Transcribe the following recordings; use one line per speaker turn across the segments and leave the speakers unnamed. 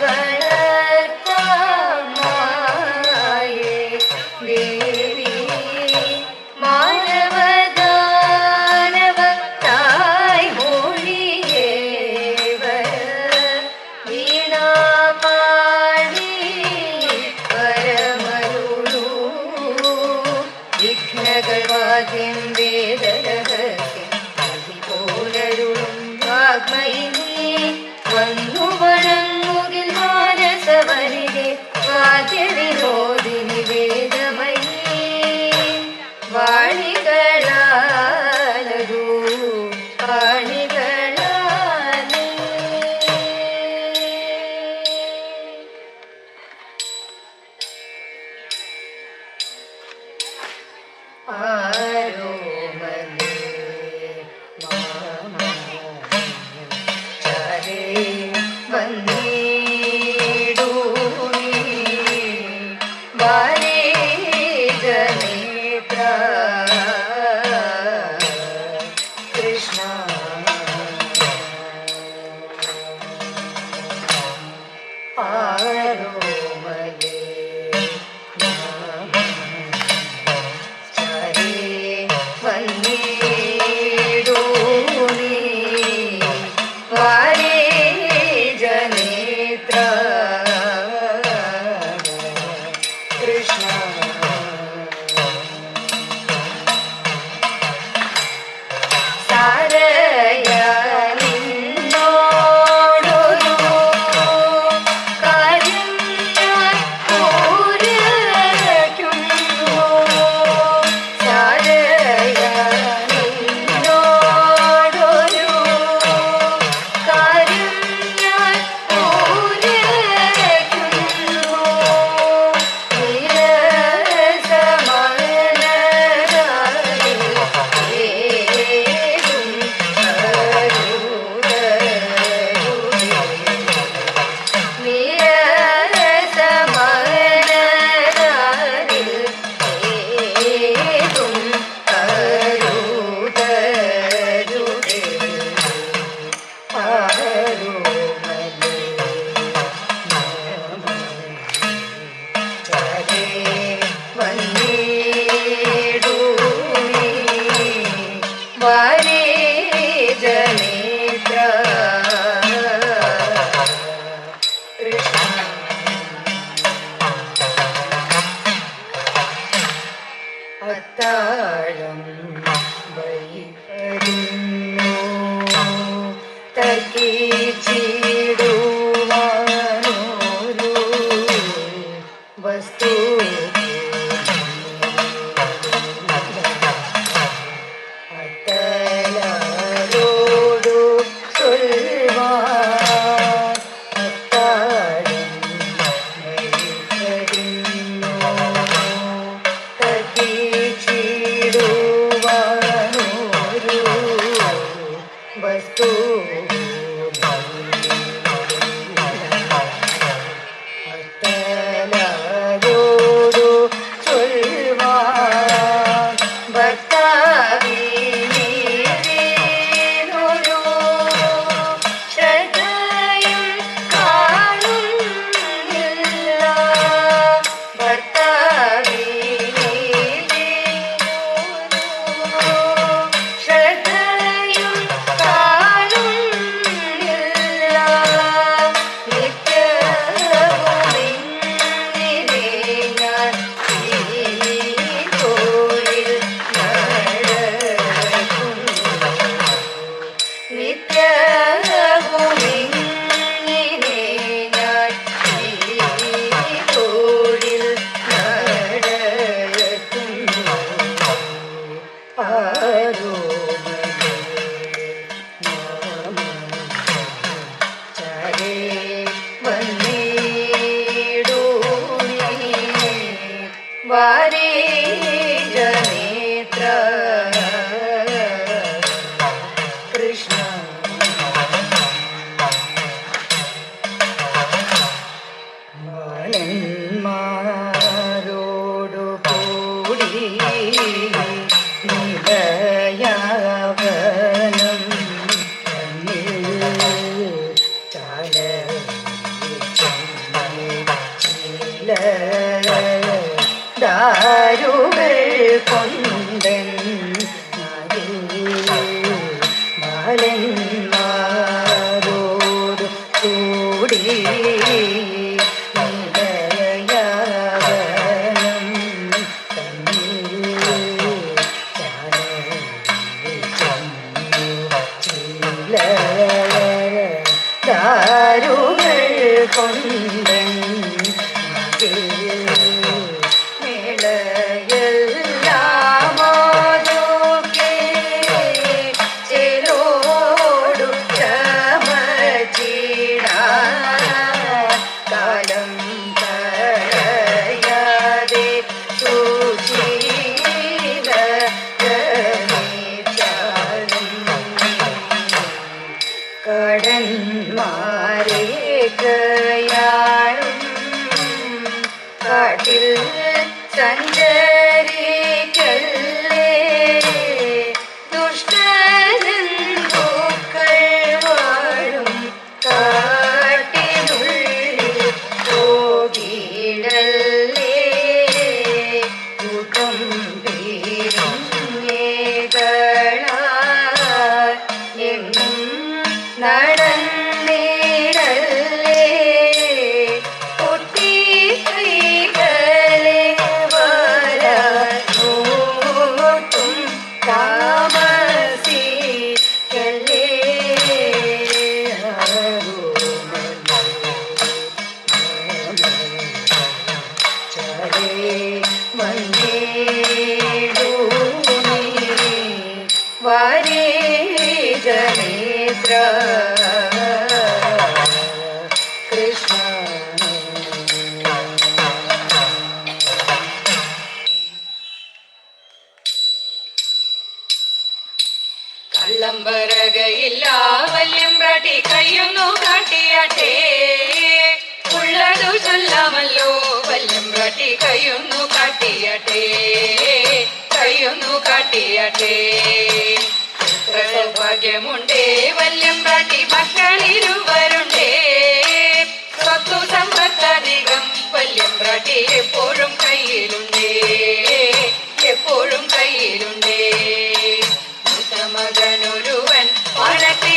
right. കാട്ടി
കയ്യൊന്നു കാട്ടിയാട്ടെ. ഉള്ളതു ചൊല്ലാമല്ലോ വല്ലം കാട്ടി കയ്യൊന്നു കാട്ടിയാട്ടെ. കയ്യൊന്നു കാട്ടിയാട്ടെ. എത്ര സൗഭാഗ്യമുണ്ടേ വല്ലം കാട്ടി മക്കളിരുവരുണ്ടേ. സ്വത്തു സമ്പത്തധികം വല്യം പ്രാട്ടി എപ്പോഴും കയ്യിലുണ്ട്.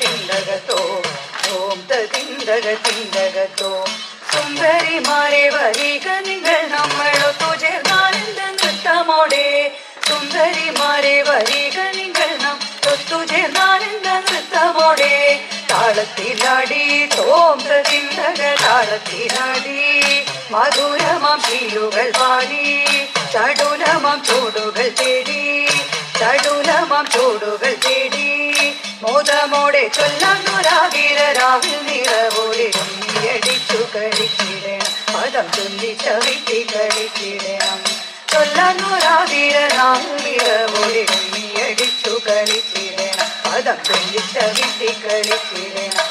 തിന്തകത്തോ ഓം തിന്തകത്തിന്തകത്തോ സുന്ദരിമാരെ വരിക നിങ്ങൾ നമ്മളൊത്തു ചേർന്നാനന്ദ നൃത്തമോടെ. സുന്ദരിമാരെ വരിക നിങ്ങൾ നാം ഒത്തുചേർന്നാനന്ദ നൃത്തമോടെ. താളത്തിലാടി തോം തിന്തക താളത്തിലാടി മധുരമാം ശീലുകൾ പാടി. ചടുലമാം ചൂടുകൾ തേടി ചടുലമാം ചൂടുകൾ തേടി. മോദമോടെ ചൊല്ലാന്നൊരാകിരരാവിൽ നിറവോടെ പദം ചൊല്ലി ചവിട്ടി കളിച്ചിടണം പദം ചൊല്ലി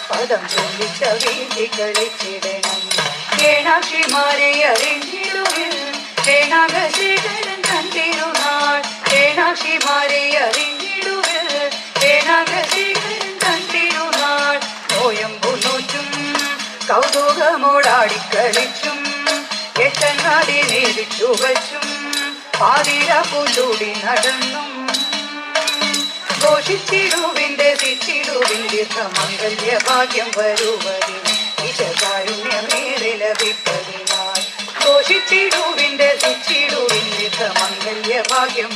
പദം ചൊല്ലി ചവിട്ടി കളിച്ചിടണം കേണാക്ഷിമാരെ അറിഞ്ഞിടുവിൽ കൗതുകമോടാടിക്കളിച്ചും എട്ടനാടി നേരിച്ചു വച്ചും പാതിര പുലൂടി നടന്നും. ഘോഷിച്ചിടുവിന്റെ സിച്ചിടുവിന്റെ സമംഗല്യ ഭാഗ്യം വരുവതി ഈശകാരുണ്യമേറെ ലഭിപ്പതിനായി ഘോഷിച്ചിടുവിന്റെ സിച്ചിടുവിന്റെ സമംഗല്യ ഭാഗ്യം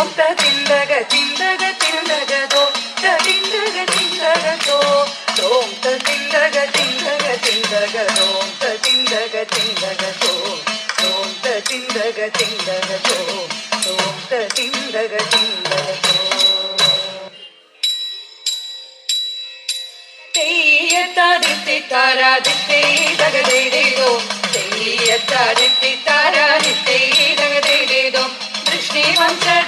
തിന്തക തിന്തകതോ
തെയ്യത്താദിത്തിത്താരാദിത്തേതകതേതോ തെയ്യത്താദിത്തിത്താരാദിത്തേതകതേതോ കൃഷ്ണി വംശധാരനായ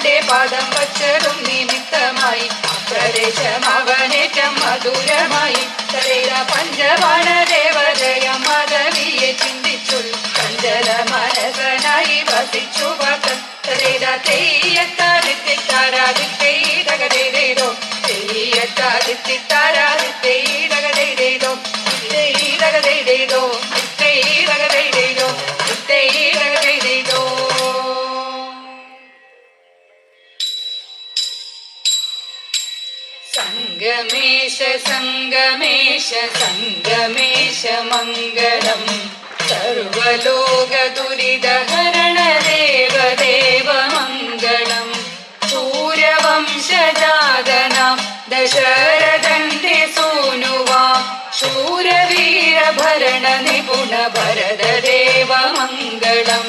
തന്റെ പാദം വച്ചതും നിമിത്തമായി. പ്രദേശം അവനേറ്റം മധുരമായി. സംഗമേശ സംഗമേശ സംഗമേശ മംഗളം. സർവലോക ദുരിതഹരണ ദേവ ദേവ മംഗളം. സൂര്യവംശജാതന ദശരഥന്റെ സൂനുവാ. ശൂരവീരഭരണ നിപുണ ഭരതദേവ മംഗളം.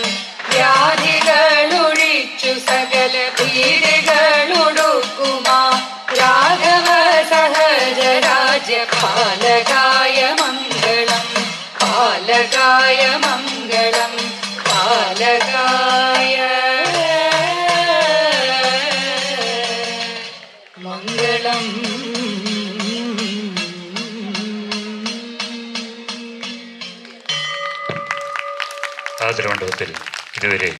തിരുവനന്തപുരത്തിൽ ഇതുവരെ.